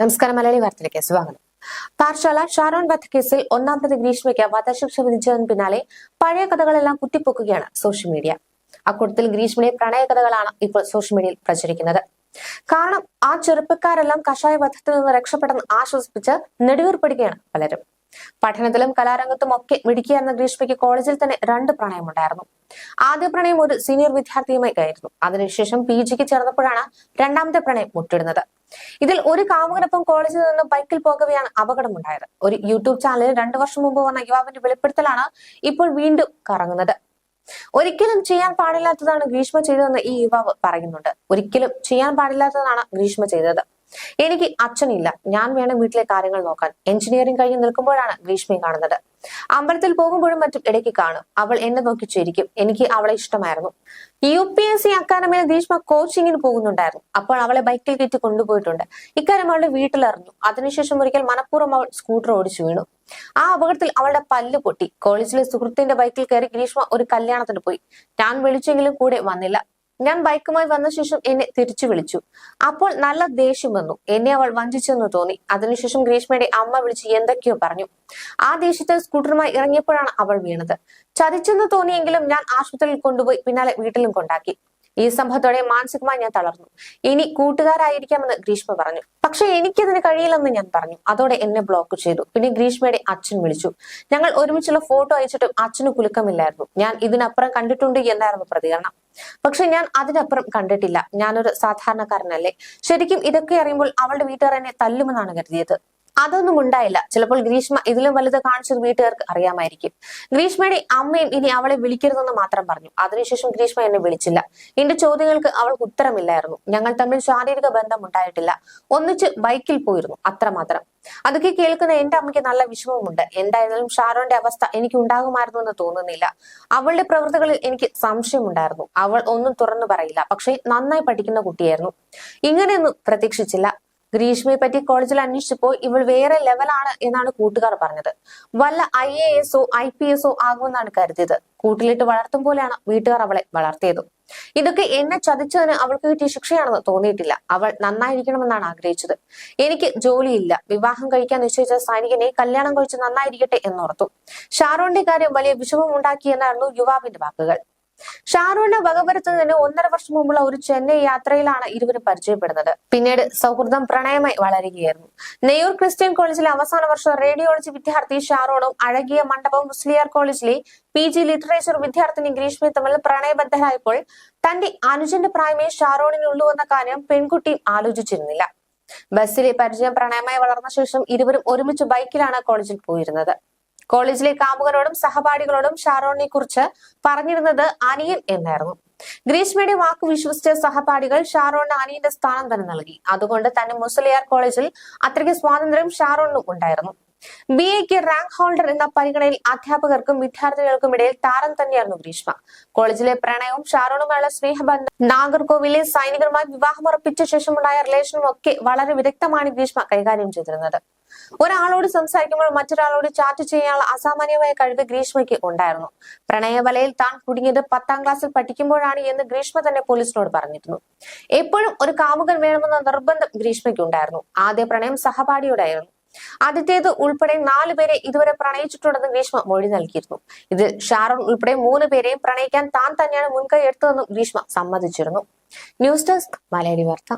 നമസ്കാരം മലയാളി വാർത്തയിലേക്ക് സ്വാഗതം. പാർശാല ഷാരോൺ വധക്കേസിൽ ഒന്നാം പ്രതി ഗ്രീഷ്മയ്ക്ക് വധശിക്ഷ വിധിച്ചതിന് പിന്നാലെ പഴയ കഥകളെല്ലാം കുത്തിപ്പൊക്കുകയാണ് സോഷ്യൽ മീഡിയ. അക്കൂട്ടത്തിൽ ഗ്രീഷ്മയുടെ പ്രണയ കഥകളാണ് ഇപ്പോൾ സോഷ്യൽ മീഡിയയിൽ പ്രചരിക്കുന്നത്. കാരണം ആ ചെറുപ്പക്കാരെല്ലാം കഷായ വധത്തിൽ നിന്ന് രക്ഷപ്പെടുന്ന ആശ്വസിപ്പിച്ച് നെടുവീർപ്പിടുകയാണ് പലരും. പഠനത്തിലും കലാരംഗത്തും ഒക്കെ മിടുക്കിയായിരുന്ന ഗ്രീഷ്മയ്ക്ക് കോളേജിൽ തന്നെ രണ്ട് പ്രണയമുണ്ടായിരുന്നു. ആദ്യ പ്രണയം ഒരു സീനിയർ വിദ്യാർത്ഥിയുമായി ആയിരുന്നു. അതിനുശേഷം പി ജിക്ക് ചേർന്നപ്പോഴാണ് രണ്ടാമത്തെ പ്രണയം മുട്ടിടുന്നത്. ഇതിൽ ഒരു കാമുകനൊപ്പം കോളേജിൽ നിന്ന് ബൈക്കിൽ പോകവെയാണ് അപകടമുണ്ടായത്. ഒരു യൂട്യൂബ് ചാനലിൽ രണ്ടു വർഷം മുമ്പ് വന്ന യുവാവിന്റെ വെളിപ്പെടുത്തലാണ് ഇപ്പോൾ വീണ്ടും കറങ്ങുന്നത്. ഒരിക്കലും ചെയ്യാൻ പാടില്ലാത്തതാണ് ഗ്രീഷ്മ ചെയ്തതെന്ന് ഈ യുവാവ് പറയുന്നുണ്ട്. ഒരിക്കലും ചെയ്യാൻ പാടില്ലാത്തതാണ് ഗ്രീഷ്മ ചെയ്തത്. എനിക്ക് അച്ഛനില്ല. ഞാൻ വേണം വീട്ടിലെ കാര്യങ്ങൾ നോക്കാൻ. എഞ്ചിനീയറിംഗ് കഴിഞ്ഞ് നിൽക്കുമ്പോഴാണ് ഗ്രീഷ്മയെ കാണുന്നത്. അമ്പലത്തിൽ പോകുമ്പോഴും മറ്റും ഇടയ്ക്ക് കാണും. അവൾ എന്നെ നോക്കി ചിരിക്കും. എനിക്ക് അവളെ ഇഷ്ടമായിരുന്നു. യു പി എസ് സി അക്കാദമിയിൽ ഗ്രീഷ്മ കോച്ചിങ്ങിന് പോകുന്നുണ്ടായിരുന്നു. അപ്പോൾ അവളെ ബൈക്കിൽ കയറ്റി കൊണ്ടുപോയിട്ടുണ്ട്. ഇക്കാര്യം അവളുടെ വീട്ടിലറിഞ്ഞു. അതിനുശേഷം ഒരിക്കൽ മനഃപൂർവം അവൾ സ്കൂട്ടർ ഓടിച്ചു വീണു. ആ അപകടത്തിൽ അവളുടെ പല്ല് പൊട്ടി. കോളേജിലെ സുഹൃത്തിന്റെ ബൈക്കിൽ കയറി ഗ്രീഷ്മ ഒരു കല്യാണത്തിന് പോയി. ഞാൻ വിളിച്ചെങ്കിലും കൂടെ വന്നില്ല. ഞാൻ ബൈക്കുമായി വന്ന ശേഷം എന്നെ തിരിച്ചു വിളിച്ചു. അപ്പോൾ നല്ല ദേഷ്യം വന്നു. എന്നെ അവൾ വഞ്ചിച്ചെന്ന് തോന്നി. അതിനുശേഷം ഗ്രീഷ്മയുടെ അമ്മ വിളിച്ച് എന്തൊക്കെയോ പറഞ്ഞു. ആ ദേഷ്യത്തിൽ സ്കൂട്ടറുമായി ഇറങ്ങിയപ്പോഴാണ് അവൾ വീണത്. ചതിച്ചെന്ന് തോന്നിയെങ്കിലും ഞാൻ ആശുപത്രിയിൽ കൊണ്ടുപോയി പിന്നാലെ വീട്ടിലും കൊണ്ടാക്കി. ഈ സംഭവത്തോടെ മാനസികമായി ഞാൻ തളർന്നു. ഇനി കൂട്ടുകാരായിരിക്കാമെന്ന് ഗ്രീഷ്മ പറഞ്ഞു. പക്ഷെ എനിക്കതിന് കഴിയില്ലെന്ന് ഞാൻ പറഞ്ഞു. അതോടെ എന്നെ ബ്ലോക്ക് ചെയ്തു. പിന്നെ ഗ്രീഷ്മയുടെ അച്ഛൻ വിളിച്ചു. ഞങ്ങൾ ഒരുമിച്ചുള്ള ഫോട്ടോ അയച്ചിട്ടും അച്ഛന് കുലുക്കമില്ലായിരുന്നു. ഞാൻ ഇതിനപ്പുറം കണ്ടിട്ടുണ്ട് എന്നായിരുന്നു പ്രതികരണം. പക്ഷെ ഞാൻ അതിനപ്പുറം കണ്ടിട്ടില്ല. ഞാനൊരു സാധാരണക്കാരനല്ലേ. ശരിക്കും ഇതൊക്കെ അറിയുമ്പോൾ അവളുടെ വീട്ടുകാർ എന്നെ തല്ലുമെന്നാണ് കരുതിയത്. അതൊന്നും ഉണ്ടായില്ല. ചിലപ്പോൾ ഗ്രീഷ്മ ഇതിലും വലുത് കാണിച്ചത് വീട്ടുകാർക്ക് അറിയാമായിരിക്കും. ഗ്രീഷ്മയുടെ അമ്മയും ഇനി അവളെ വിളിക്കരുതെന്ന് മാത്രം പറഞ്ഞു. അതിനുശേഷം ഗ്രീഷ്മ എന്നെ വിളിച്ചില്ല. എന്റെ ചോദ്യങ്ങൾക്ക് അവൾക്ക് ഉത്തരമില്ലായിരുന്നു. ഞങ്ങൾ തമ്മിൽ ശാരീരിക ബന്ധം ഉണ്ടായിട്ടില്ല. ഒന്നിച്ച് ബൈക്കിൽ പോയിരുന്നു അത്രമാത്രം. അതൊക്കെ കേൾക്കുന്ന എന്റെ അമ്മയ്ക്ക് നല്ല വിഷമമുണ്ട്. എന്തായിരുന്നാലും ഷാരോന്റെ അവസ്ഥ എനിക്ക് ഉണ്ടാകുമായിരുന്നു എന്ന് തോന്നുന്നില്ല. അവളുടെ പ്രവൃത്തികളിൽ എനിക്ക് സംശയമുണ്ടായിരുന്നു. അവൾ ഒന്നും തുറന്നു പറയില്ല. പക്ഷെ നന്നായി പഠിക്കുന്ന കുട്ടിയായിരുന്നു. ഇങ്ങനെയൊന്നും പ്രതീക്ഷിച്ചില്ല. ഗ്രീഷ്മയെ പറ്റി കോളേജിൽ അന്വേഷിച്ചപ്പോൾ ഇവൾ വേറെ ലെവലാണ് എന്നാണ് കൂട്ടുകാർ പറഞ്ഞത്. വല്ല ഐ എ എസോ ഐ പി എസോ ആകുമെന്നാണ് കരുതിയത്. കൂട്ടിലിട്ട് വളർത്തും പോലെയാണ് വീട്ടുകാർ അവളെ വളർത്തിയത്. ഇതൊക്കെ എന്നെ ചതിച്ചതിന് അവൾക്ക് കിട്ടിയ ശിക്ഷയാണെന്ന് തോന്നിയിട്ടില്ല. അവൾ നന്നായിരിക്കണമെന്നാണ് ആഗ്രഹിച്ചത്. എനിക്ക് ജോലിയില്ല. വിവാഹം കഴിക്കാൻ നിശ്ചയിച്ച സൈനികനെ കല്യാണം കഴിച്ച് നന്നായിരിക്കട്ടെ എന്നോർത്തു. ഷാറോണിന്റെ കാര്യം വലിയ വിഷമമുണ്ടാക്കിയെന്നായിരുന്നു യുവാവിന്റെ വാക്കുകൾ. ഷാരൂണിനെ വകവരുത്തുന്നതിന് ഒന്നര വർഷം മുമ്പുള്ള ഒരു ചെന്നൈ യാത്രയിലാണ് ഇരുവരും പരിചയപ്പെടുന്നത്. പിന്നീട് സൗഹൃദം പ്രണയമായി വളരുകയായിരുന്നു. നെയ്യൂർ ക്രിസ്ത്യൻ കോളേജിലെ അവസാന വർഷ റേഡിയോളജി വിദ്യാർത്ഥി ഷാരോണും അഴകിയ മണ്ഡപം മുസ്ലിയാർ കോളേജിലെ പി ജി ലിറ്ററേച്ചർ വിദ്യാർത്ഥിനി ഗ്രീഷ്മി തമ്മിൽ പ്രണയബദ്ധരായപ്പോൾ തന്റെ അനുജന്റെ പ്രായമേ ഷാരോണിനുള്ളൂവെന്ന കാര്യം പെൺകുട്ടിയും ആലോചിച്ചിരുന്നില്ല. ബസ്സിലെ പരിചയം പ്രണയമായി വളർന്ന ശേഷം ഇരുവരും ഒരുമിച്ച് ബൈക്കിലാണ് കോളേജിൽ പോയിരുന്നത്. കോളേജിലെ കാമുകരോടും സഹപാഠികളോടും ഷാറോണിനെ കുറിച്ച് പറഞ്ഞിരുന്നത് അനിയൻ എന്നായിരുന്നു. ഗ്രീഷ്മയുടെ വാക്ക് വിശ്വസിച്ച സഹപാഠികൾ ഷാറോണിന് അനിയന്റെ സ്ഥാനം തന്നെ നൽകി. അതുകൊണ്ട് തന്നെ മുസലിയാർ കോളേജിൽ അത്രയ്ക്ക് സ്വാതന്ത്ര്യം ഷാറോണിനും ഉണ്ടായിരുന്നു. ബി എക്ക് റാങ്ക് ഹോൾഡർ എന്ന പരിഗണനയിൽ അധ്യാപകർക്കും വിദ്യാർത്ഥികൾക്കും ഇടയിൽ താരം തന്നെയായിരുന്നു ഗ്രീഷ്മ. കോളേജിലെ പ്രണയവും ഷാരോണുമായുള്ള സ്നേഹബന്ധം നാഗർകോവിലെ സൈനികരുമായി വിവാഹമുറപ്പിച്ച ശേഷമുണ്ടായ റിലേഷനും ഒക്കെ വളരെ വിദഗ്ധമാണ് ഗ്രീഷ്മ കൈകാര്യം ചെയ്തിരുന്നത്. ഒരാളോട് സംസാരിക്കുമ്പോൾ മറ്റൊരാളോട് ചാറ്റ് ചെയ്യാനുള്ള അസാമാന്യമായ കഴിവ് ഗ്രീഷ്മയ്ക്ക് ഉണ്ടായിരുന്നു. പ്രണയവലയിൽ താൻ കുടുങ്ങിയത് പത്താം ക്ലാസ്സിൽ പഠിക്കുമ്പോഴാണ് എന്ന് ഗ്രീഷ്മ തന്നെ പോലീസിനോട് പറഞ്ഞിരുന്നു. എപ്പോഴും ഒരു കാമുകൻ വേണമെന്ന നിർബന്ധം ഗ്രീഷ്മയ്ക്ക് ഉണ്ടായിരുന്നു ആദ്യ പ്രണയം സഹപാഠിയോടായിരുന്നു. ആദ്യത്തേത് ഉൾപ്പെടെ നാലു പേരെ ഇതുവരെ പ്രണയിച്ചിട്ടുണ്ടെന്ന് ഗ്രീഷ്മ മൊഴി നൽകിയിരുന്നു. ഇത് ഷാരോൺ ഉൾപ്പെടെ മൂന്ന് പേരെയും പ്രണയിക്കാൻ താൻ തന്നെയാണ് മുൻകൈ എടുത്തതെന്നും ഗ്രീഷ്മ സമ്മതിച്ചിരുന്നു. ന്യൂസ് ഡെസ്ക് മലയാളി വാർത്ത.